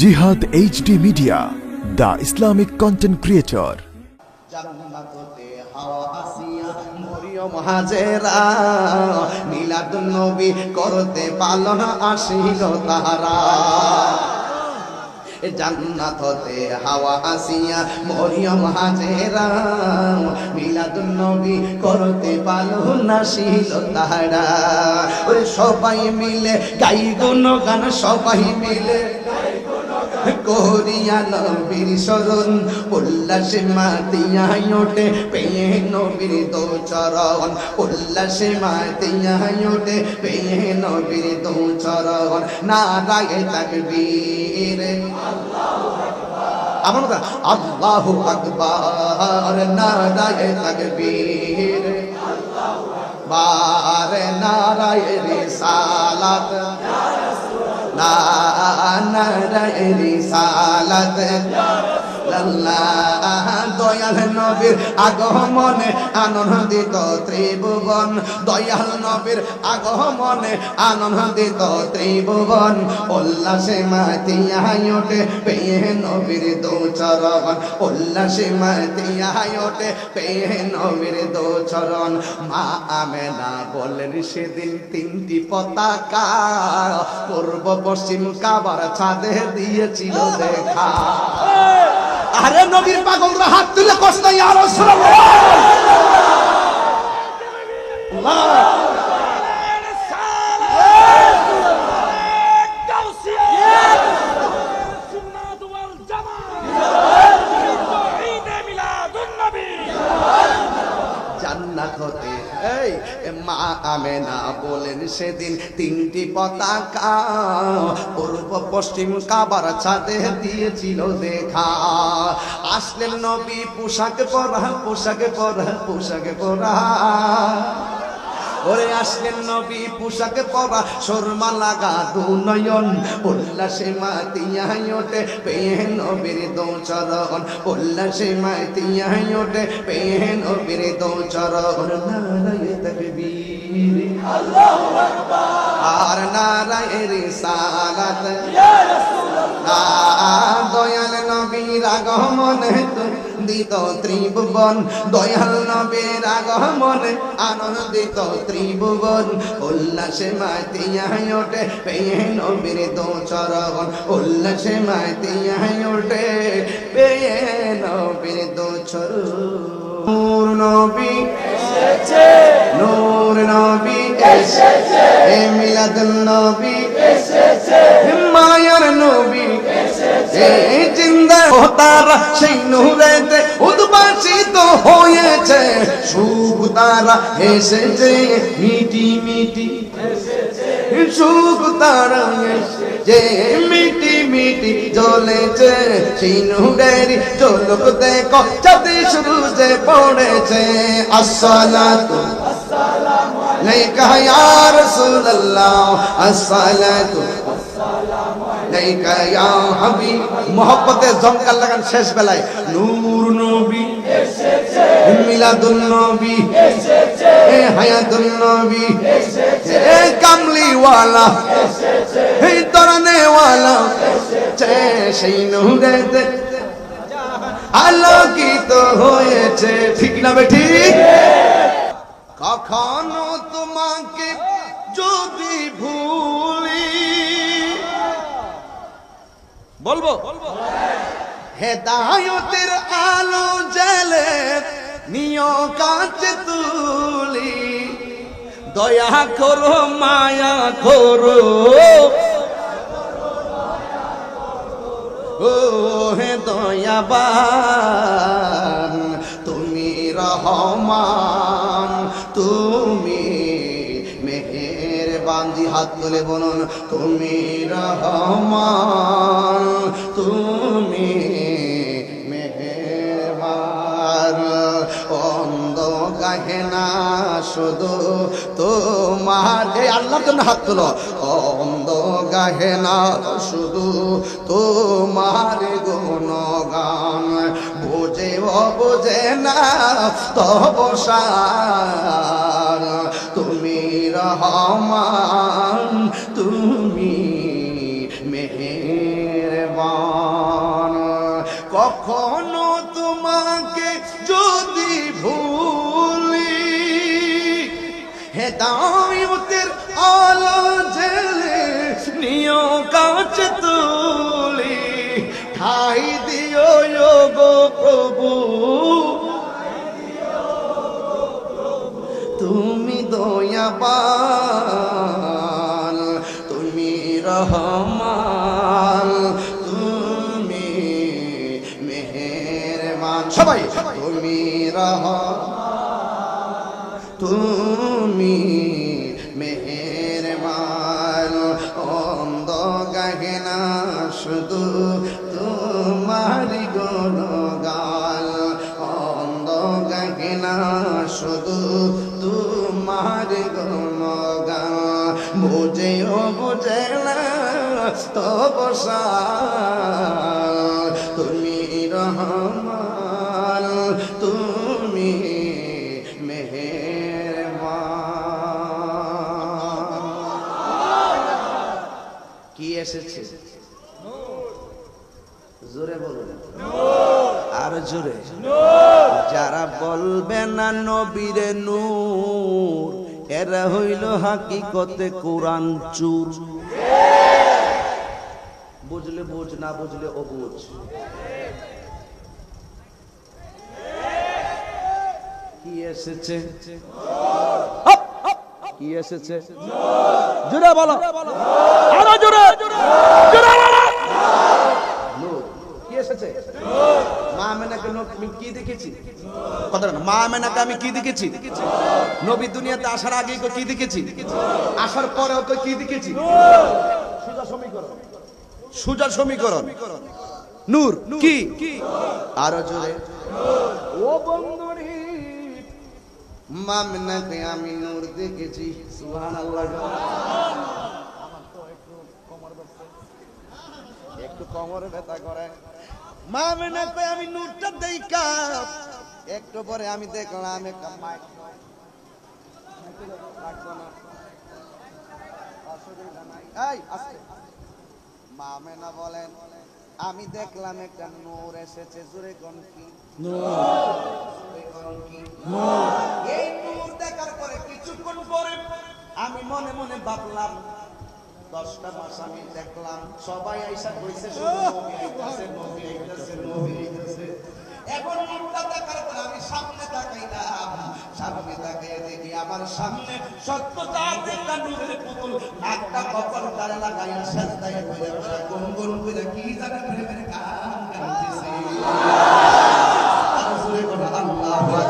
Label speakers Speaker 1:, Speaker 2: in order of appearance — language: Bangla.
Speaker 1: Jihad HD
Speaker 2: media the Islamic content creator মিলাদুন নবী করতে পালন আসিল তাহারা। জান্নাত হতে হাওয়া আসিয়া মরিয়ম হাজেরা, মিলাদুন নবী করতে পালন আসিল তাহারা। ওরে সবাই মিলে গাই গুণ গান সবাই মিলে করিয়া নবীর শরণ উল্লাসে মাতিয়া ওঠে পেয়ে নবীর দো চরণ উল্লাসে মাতিয়া ওঠে পেয়ে নবীর দো চরণ নারায় তাকবীর। আমার মতো আল্লাহু আকবার নারায় তাকবীর। বারে নারায় রিসালাত রিসালাত দয়াল নবীর আগমনে আনন্দিত ত্রিভুবন। দয়াল নবীর আগমনে আনন্দিত ত্রিভুবন। উল্লাসে মাতিয়া ওঠে পেয়ে নবীর দো উল্লাসে মাতিয়া ওঠে পেয়ে নবীর দো চরণ মা আমেনা বলেন সেদিন তিনটি পতাকা পূর্ব পশ্চিম কাবার ছাদে দিয়েছিল দেখা। আরে নবীর পাগলরা হাত তুলে কষ্ট জান্নাত মা আমেনা সেদিন তিনটি পতাকা পূর্ব পশ্চিম কাবার ছাদে দিয়েছিল দেখা। আসলেন নবী, পোশাক পরা পোশাক পরা পোশাক পরা। ওরে আসলেন নবী, পোশাক পরা, শর্মা লাগা দু উল্লাসে মাতিয়া ওঠে, পেয়ে নবীর দো উল্লাসে পেয়ে নবীর আর নারায় রিসালাত দয়াল নবীর আগমনে দিত ত্রিভুবন। দয়াল নবীর আগমনে আনন্দিত ত্রিভুবন। উল্লাসে মাতিয়া ওঠে পেয়ে নবীর দো চরণ। উল্লাসে মাতিয়া ওঠে পেয়ে নবীর দো চরণ। নবী এসেছে। নূর নবী এসেছে। এ মিলাদুন নবী এসেছে। হিমায়ার নবী এসেছে। জিন্দা ও তারা সেই নূরেতে উদ্ভাসিত হয়েছে। শুভ তারা এসেছে। মিটি মিটি সুখ তারা যে মিটি মিটি জ্বলেছে সেই নুরেরি চলক দেখো চাঁদে শুরু যে পড়েছে। আসসালাতু লাইকা ইয়া রাসূলুল্লাহ, আসসালাতু মোহব্বতে জমকাল লাগান শেষ বেলায়। নূর নবী তরনেওয়ালা সেই আলোকিত হয়েছে। ঠিক না বে ঠিক? কখনো তোমাকে যদি ভুলি বলব? হেদায়তের আলো জেলে নিয় কাছে তুলি। দয়া করো, মায়া করো। ও হে দয়াবান, তুমি রহমান। হাত তুলে বলুন, তুমি রহমান, তুমি মেহেরবান অন্ধ গাহে না, শুধু তোমার এই আল্লাহর জন্য হাত তুলো। অন্ধ গাহে না, শুধু তোমার গুণগান, বোঝে বোঝে না তবসার তুমি রহমান তুমি মেহরবান। কখনো তোমাকে যদি ভুলি হে আলো জেলে নিয় কাছে তো দয়াবান তুমি রহমান তুমি মেহেরবান। সবাই তুমি রহ তুমি মেহেরবান। অন্ধ গহেনা শুধু তোমারি তবসাল তুমি রহমান, তুমি কি এসেছে? জোরে বলুন। আর জোরে। যারা বলবে না নবীরে নূর, এরা হইল হাকিকতে কোরআন চুর। বুঝলে বুঝ, না বুঝলে ও বুঝ কি এসেছে? কি এসেছে? জোরে বলো। আরও মা আমি কি দেখেছি? মা আমি কি দেখেছি? নবী দুনিয়াতে আসার আগে কি দেখেছি? আসার পরে ওকে কি দেখেছি? সুজা সমীকরণ। নূর কি? আরও জোরে। ও বন্ধুরি মামনাকে আমি নূর দেখেছি। সুবহানাল্লাহ। একটু কোমরে ব্যথা। করে। মামনাকে আমি নূরটা দেখা। একটু পরে আমি দেখলাম একটা মাইক না। এই, আস্তে। মামেনা বলেন, আমি দেখলাম একটা নূর এসেছে, জোরে কোন কি জোরে কোন এই নূর দেখার পরে কিছুক্ষণ পরে আমি মনে মনে ভাবলাম, দশটা মাস আমি দেখলাম, সবাই আইসা কইছে। এখন নূরটা দেখার পরে আমি সামনে সামনে তাকিয়ে দেখি আমার সামনে সত্যতার একটা কপাল তারা লাগাইয়া করে গুনগুন করে কি জানে প্রেমের